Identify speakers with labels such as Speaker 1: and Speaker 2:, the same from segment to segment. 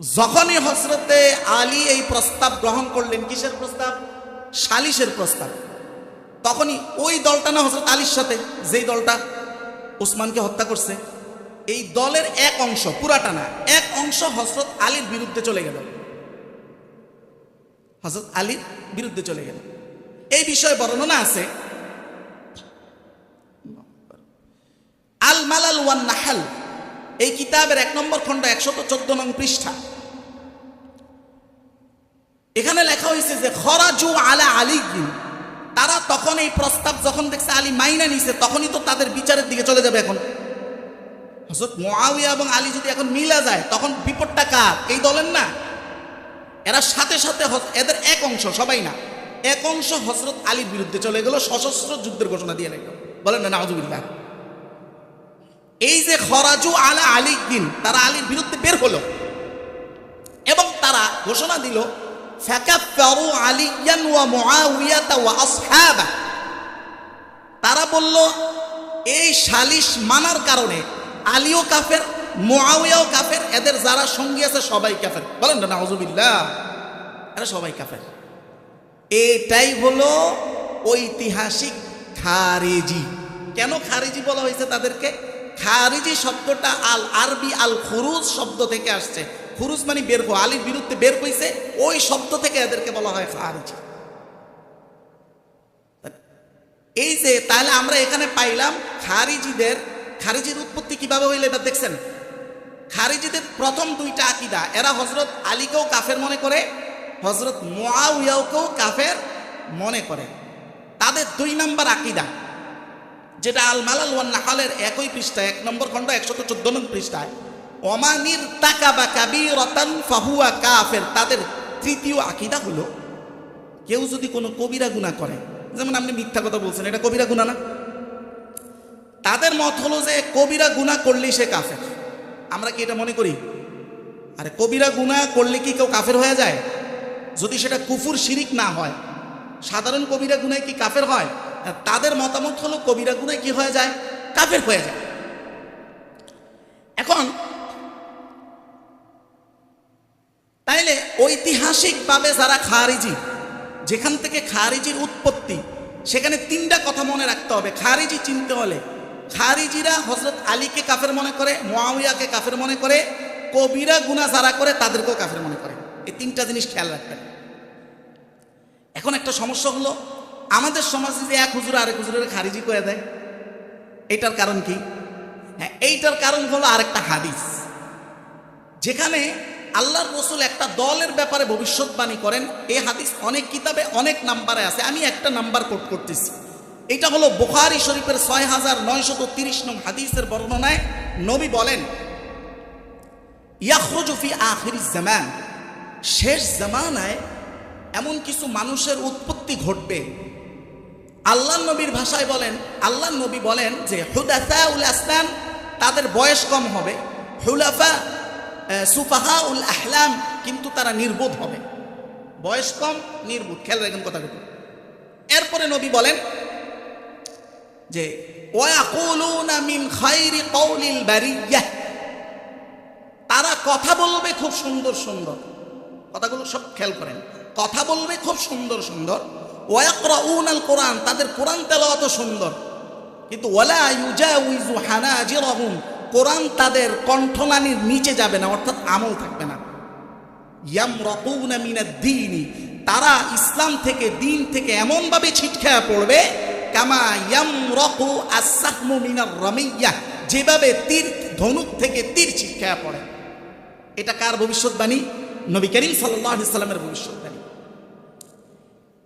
Speaker 1: যখনই হজরতে আলী এই প্রস্তাব গ্রহণ করলেন, কিসের প্রস্তাব? সালিশের প্রস্তাব। তখনই ওই দলটা না হজরত আলীর সাথে, যেই দলটা ওসমানকে হত্যা করছে, এই দলের এক অংশ, পুরাটা না, এক অংশ হজরত আলীর বিরুদ্ধে চলে গেল। হজরত আলীর বিরুদ্ধে চলে গেল। এই বিষয়ে বর্ণনা আছে আল মালাল ওয়ান নাহাল এই কিতাবের এক নম্বর খণ্ড একশত চোদ্দ নং পৃষ্ঠা। এখানে লেখা হয়েছে যে, খরাজু আলা আলী তারা তখন এই প্রস্তাব যখন দেখছে, আলী মাইনা নিছে, তখনই তো তাদের বিচারের দিকে চলে যাবে এখন। এবং আলী যদি এখন মিলা যায়, তখন বিপদটা কার? এই দলের না। এরা সাথে সাথে এদের এক অংশ, সবাই না। এক অংশ হজরত আলীর বিরুদ্ধে চলে গেল, সশস্ত্র যুদ্ধের ঘোষণা দিয়ে লাগল বলেন না নাজুবিল্লাহ এই যে খরাজু আলা আলী দিন, তারা আলীর বিরুদ্ধে বের হলো। এবং তারা ঘোষণা দিল তারা বলল, এই সালিশ মানার কারণে আলীও কাফের মুআউইয়াও কাফের, এদের যারা সঙ্গী আছে সবাই কাফের। বলেন না, নাউজুবিল্লাহ, এরা সবাই কাফের। এটাই হলো ঐতিহাসিক খারেজি। কেন খারেজি বলা হয়েছে তাদেরকে? খারিজি শব্দটা আল আরবি আল খুরুজ শব্দ থেকে আসছে। খুরুজ মানে বের হওয়া। আলীর বিরুদ্ধে বের হইছে, ওই শব্দ থেকে এদেরকে বলা হয় খারিজি। এই যে, তাহলে আমরা এখানে পাইলাম খারিজিদের, খারিজির উৎপত্তি কীভাবে হইলে এবার দেখছেন? খারিজিদের প্রথম দুইটা আকিদা, এরা হজরত আলীকেও কাফের মনে করে হজরত মোয়াউয়াকেও কাফের মনে করে। তাদের দুই নম্বর আকিদা যেটা আল মালাল ওয়ান নাহালের একই পৃষ্ঠায়, এক নম্বর খণ্ড, একশত চোদ্দ নম্বর পৃষ্ঠায় অমানির তাকা বা কাবি রতান ফাহুয়া কাফের। তাদের তৃতীয় আকিদা হলো, কেউ যদি কোনো কবিরা গুণা করে, যেমন আপনি মিথ্যা কথা বলছেন, এটা কবিরা গুণা না। তাদের মত হলো যে কবিরা গুণা করলেই সে কাফের। আমরা কি এটা মনে করি? আরে কবিরা গুণা করলে কি কেউ কাফের হয়ে যায়? যদি সেটা কুফুর শিরিক না হয়, সাধারণ কবিরা গুনায় কি কাফের হয়? তাদের মতামত হলো কবিরা গুনায় কি হয়ে যায়? কাফের হয়ে যায়। এখন, তাইলে ঐতিহাসিকভাবে যারা খারিজি, যেখান থেকে খারিজির উৎপত্তি, সেখানে তিনটা কথা মনে রাখতে হবে। খারিজি চিনতে হলে খারিজিরা হজরত আলীকে কাফের মনে করে মোয়াউয়াকে কাফের মনে করে, কবিরা গুনা যারা করে তাদেরকেও কাফের মনে করে। এই তিনটা জিনিস খেয়াল রাখবেন। এখন একটা সমস্যা হলো আমাদের সমাজে যে এক হুজুর আরেক হুজুরের খারিজি করে দেয়, এইটার কারণ কি? হ্যাঁ এইটার কারণ হলো আরেকটা হাদিস। যেখানে আল্লাহর রসুল একটা দলের ব্যাপারে ভবিষ্যৎবাণী করেন। এই হাদিস অনেক কিতাবে অনেক নাম্বারে আছে। আমি একটা নাম্বার কোট করতেছি। এটা হলো বুখারি শরীফের ছয় হাজার নয়শত তিরিশ নং হাদিসের বর্ণনায় নবী বলেন ইয়াখরুজুফি আখির জামান। শেষ জামানায় এমন কিছু মানুষের উৎপত্তি ঘটবে আল্লাহ নবীর ভাষায় বলেন আল্লাহ নবী বলেন যে হুদাফা উল আসলাম তাদের বয়স কম হবে। হুলাফা সুফাহা উল আহলাম কিন্তু তারা নির্বোধ হবে। বয়স কম, নির্বোধ। খেয়াল রাখেন কথাগুলো এরপরে নবী বলেন যে তারা কথা বলবে খুব সুন্দর সুন্দর। কথাগুলো সব খেয়াল করেন। কথা বলবে খুব সুন্দর সুন্দর। ওয়াকরাউন আল কোরআন তাদের কোরআন তেলাওয়াত সুন্দর। কিন্তু ওয়ালা ইউজাউইজু হানাজিরাহুম কোরআন তাদের কণ্ঠলানির নিচে যাবে না, অর্থাৎ আমল থাকবে না। ইয়াম ইয়ামরাকুনা মিনাদ দীনি তারা ইসলাম থেকে, দিন থেকে এমনভাবে ছিটখায়া পড়বে, কামা ইয়ামরাকু আস-সাহমু মিনার রামিয়াহ যেভাবে তীর, ধনুক থেকে তীর ছিটখায়া পড়ে। এটা কার ভবিষ্যৎবাণী? নবী করিম সাল্লাল্লাহু আলাইহি সাল্লামের ভবিষ্যৎবাণী।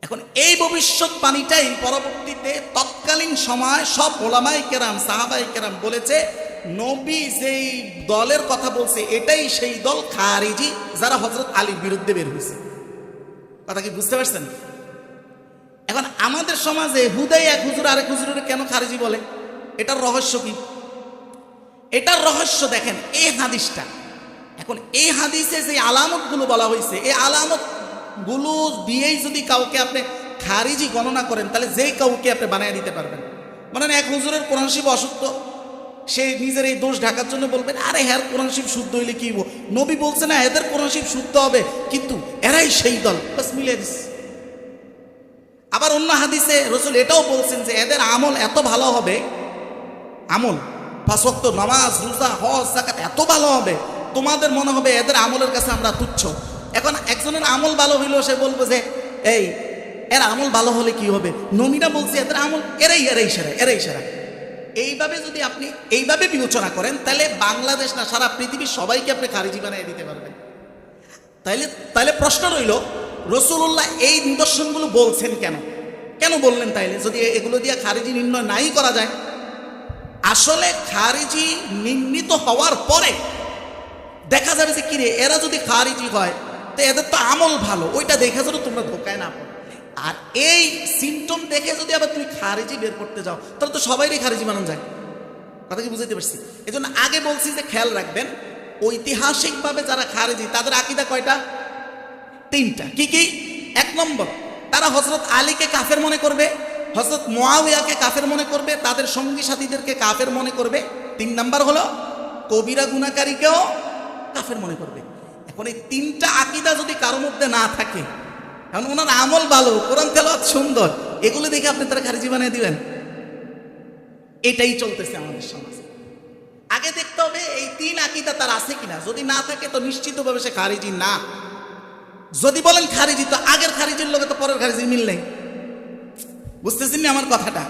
Speaker 1: এখন এই ভবিষ্যৎবাণীটাই পরবর্তীতে তৎকালীন সময় সব ওলামাই কেরাম সাহাবাই কেরাম বলেছে, নবী যেই দলের কথা বলছে, এটাই সেই দল খারিজি যারা হজরত আলীর বিরুদ্ধে বের হয়েছে। কথা কি বুঝতে পারছেন? এখন আমাদের সমাজে হুদাই এক হুজুর আরেক হুজুরের কেন খারিজি বলে? এটার রহস্য কি? এটার রহস্য দেখেন, এই হাদিসটা। এখন এই হাদিসে যে আলামতগুলো বলা হয়েছে, এই আলামত গুলো দিয়েই যদি কাউকে আপনি খারিজি গণনা করেন, তাহলে যেই কাউকে আপনি বানিয়ে দিতে পারবেন। মানে এক হুজুরের কোরআন শিব অসত্য। সে নিজের এই দোষ ঢাকার জন্য বলবেন, আরে হ্যার, কোরআন শিব শুদ্ধ হইলে কি নবী বলছে, না, এদের কোরআন শিব শুদ্ধ হবে। কিন্তু এরাই সেই দল। বাস মিলে দিস। আবার অন্য হাদিসে রসুল এটাও বলছেন যে, এদের আমল এত ভালো হবে, আমল পাঁচক্ত নামাজ, রোজা, হজ জাকাত এত ভালো হবে, তোমাদের মনে হবে এদের আমলের কাছে আমরা তুচ্ছ। এখন একজনের আমল ভালো হইল, সে বলব যে, এই, এর আমল ভালো হলে কি হবে? নমিনা বলছে, এদের আমল এরাই এরাই সেরা এরাই সেরা। এইভাবে যদি আপনি এইভাবে বিবেচনা করেন, তাহলে বাংলাদেশ না, সারা পৃথিবীর সবাইকে আপনি খারিজি বানিয়ে দিতে পারবেন। তাইলে তাহলে প্রশ্ন রইল রসুল্লাহ এই নিদর্শনগুলো বলছেন কেন? কেন বললেন তাইলে? যদি এগুলো দিয়ে খারিজি নির্ণয় নাই করা যায়? আসলে খারিজি নির্ণীত হওয়ার পরে দেখা যাবে যে কিরে, এরা যদি খারিজি হয় তো এদের তো আমল ভালো, ওইটা দেখে যদি তোমরা ধোকায় না পড়ো। আর এই সিমটম দেখে যদি আবার তুমি খারিজি বের করতে যাও, তাহলে তো সবাইরই খারিজি বানানো যায়। কথা কি বুঝতে পারছি? এই জন্য আগে বলছি যে খেয়াল রাখবেন, ঐতিহাসিকভাবে যারা খারেজি, তাদের আকিদা কয়টা? তিনটা। কি কি? এক নম্বর, তারা হজরত আলীকে কাফের মনে করবে হজরত মোয়াবিয়াকে কাফের মনে করবে, তাদের সঙ্গী সাথীদেরকে কাফের মনে করবে। তিন নাম্বার হলো, কবিরা গুণাকারীকেও কাফের মনে করবে। এখন এই তিনটা আকিদা যদি কারোর মধ্যে না থাকে এখন ওনার আমল ভালো, কোরআন তেলাওয়াত সুন্দর, এগুলো দেখে আপনি তারা খারিজি বানিয়ে দিবেন। এটাই চলতেছে আমাদের সমাজে। আগে দেখতে হবে এই তিন আকিদা তার আছে কিনা। যদি না থাকে তো নিশ্চিতভাবে সে খারিজি না। যদি বলেন খারিজি, তো আগের খারিজির লোকে তো পরের খারিজি মিল নেই। বুঝতেছেন আমার কথাটা?